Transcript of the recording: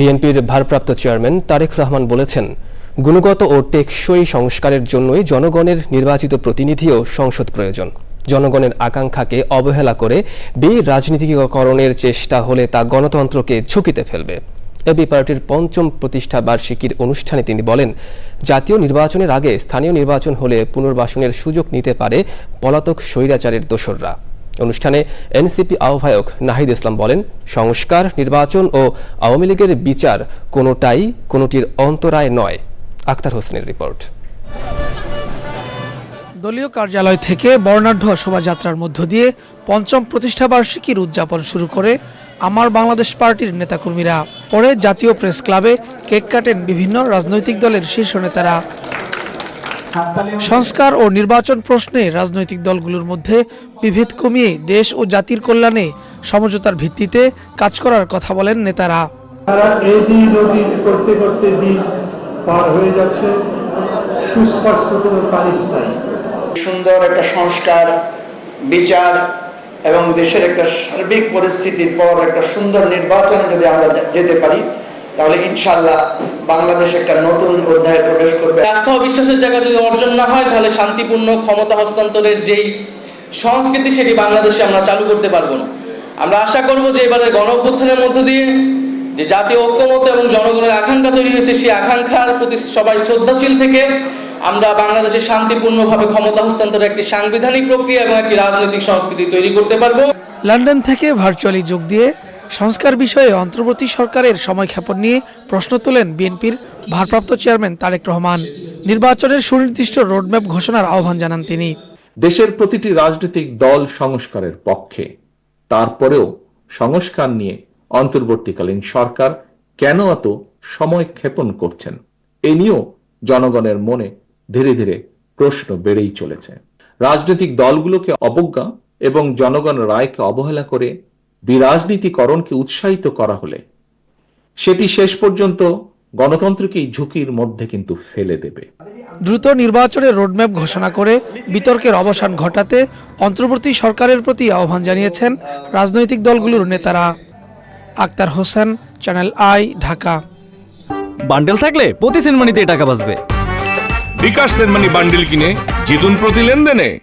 বিএনপির ভারপ্রাপ্ত চেয়ারম্যান তারেক রহমান বলেছেন, গুণগত ও টেকসই সংস্কারের জন্যই জনগণের নির্বাচিত প্রতিনিধিও সংসদ প্রয়োজন। জনগণের আকাঙ্ক্ষাকে অবহেলা করে বে রাজনীতিকরণের চেষ্টা হলে তা গণতন্ত্রকে ঝুঁকিতে ফেলবে। এবি পার্টির পঞ্চম প্রতিষ্ঠা বার্ষিকীর অনুষ্ঠানে তিনি বলেন, জাতীয় নির্বাচনের আগে স্থানীয় নির্বাচন হলে পুনর্বাসনের সুযোগ নিতে পারে পলাতক স্বৈরাচারের দোসররা। অনুষ্ঠানে এনসিপি আহ্বায়ক নাহিদ ইসলাম বলেন, সংস্কার, নির্বাচন ও আওয়ামী লীগের বিচার কোনোটাই কোনোটির অন্তরায় নয়। আক্তার হোসেনের রিপোর্ট। দলীয় কার্যালয় থেকে বর্ণাঢ্য শোভাযাত্রার মধ্য দিয়ে পঞ্চম প্রতিষ্ঠাবার্ষিকীর উদযাপন শুরু করে আমার বাংলাদেশ পার্টির নেতাকর্মীরা। পরে জাতীয় প্রেস ক্লাবে কেক কাটেন বিভিন্ন রাজনৈতিক দলের শীর্ষ নেতারা। সংস্কার ও নির্বাচন প্রশ্নে রাজনৈতিক দলগুলোর মধ্যে বিভেদ কমিয়ে দেশ ও জাতির কল্যাণে সমঝোতার ভিত্তিতে কাজ করার কথা বলেন নেতারা। তারা এই ওদিন করতে করতে দিন পার হয়ে যাচ্ছে। সুস্পষ্ট কোনো তারিখ নাই সুন্দর একটা সংস্কার বিচার এবং দেশের একটা সার্বিক পরিস্থিতির পর একটা সুন্দর নির্বাচনে যদি আমরা যেতে পারি তাহলে ইনশাল্লাহ বাংলাদেশ একটা নতুন অধ্যায়ে প্রবেশ করবে। আস্থা বিশ্বাসের জায়গা যদি অর্জন না হয় তাহলে শান্তিপূর্ণ ক্ষমতা হস্তান্তরের যেই সংস্কৃতি সেটি বাংলাদেশে আমরা চালু করতে পারব না। আমরা আশা করব যে এবারে গণ অভ্যুত্থানের মধ্য দিয়ে যে জাতীয় ঐক্যমত এবং জনগণের আকাঙ্ক্ষা তৈরি হয়েছে সেই আকাঙ্ক্ষার প্রতি সবাই শ্রদ্ধাশীল থেকে আমরা বাংলাদেশে শান্তিপূর্ণভাবে ক্ষমতা হস্তান্তরের একটি সাংবিধানিক প্রক্রিয়া এবং একটি রাজনৈতিক সংস্কৃতি তৈরি করতে পারব। লন্ডন থেকে ভার্চুয়ালি যোগ দিয়ে সংস্কার বিষয়ে অন্তর্বর্তী সরকারের সময়ক্ষেপণ নিয়ে প্রশ্ন তোলেন বিএনপির ভারপ্রাপ্ত চেয়ারম্যান তারেক রহমান। নির্বাচনের সুনির্দিষ্ট রোডম্যাপ ঘোষণার আহ্বান জানান তিনি। দেশের প্রতিটি রাজনৈতিক দল সংস্কারের পক্ষে। তারপরেও সংস্কার নিয়ে অন্তর্বর্তীকালীন সরকার কেন এত সময় ক্ষেপণ করছেন, এ নিয়েও জনগণের মনে ধীরে ধীরে প্রশ্ন বেড়েই চলেছে। রাজনৈতিক দলগুলোকে অবজ্ঞা এবং জনগণ রায়কে অবহেলা করে বিরাজনীতিকরণকে উৎসাহিত করা হলে সেটি শেষ পর্যন্ত গণতন্ত্রকেই ঝুঁকির মধ্যে কিন্তু ফেলে দেবে। দ্রুত নির্বাচনের রোডম্যাপ ঘোষণা করে বিতর্কের অবসান ঘটাতে অন্তর্বর্তী সরকারের প্রতি আহ্বান জানিয়েছেন রাজনৈতিক দলগুলোর নেতারা। Akhtar Hossain channel I Dhaka. Bundle থাকলে প্রতি সেনমানিতে টাকা বাঁচবে। বিকাশ সেনমানি বান্ডিল কিনে জিতুন প্রতি লেনদেনে।